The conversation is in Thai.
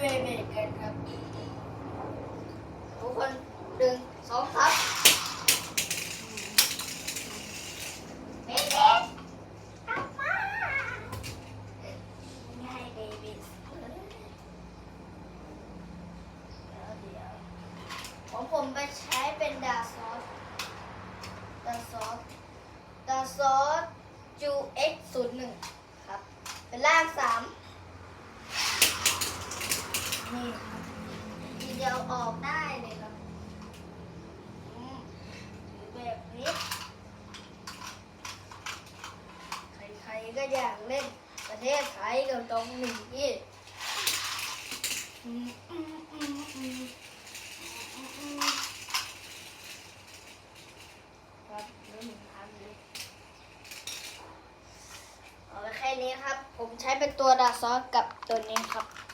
เวเบกันครับ ทุกคนหนึ่งสองครับเบเบกลับมาง่ายเบเบเดี๋ยวเดี๋ยวของผมไปใช้เป็นดาซอสดาซอสดาซอสจูเอ็กศูนย์หนึ่งครับ เป็นร่างสามนี่ครับที เดียวออกได้เลยครับอืมแบบนี้ใครๆก็อยากเล่น ประเทศไทยก็ต้องหนีอืมอืมอืมอืมอืมอืมครับเริ่มทำเลยเอาไว้แค่นี้ครับ ผมใช้เป็นตัวดาซอสกับตัวนี้ครับ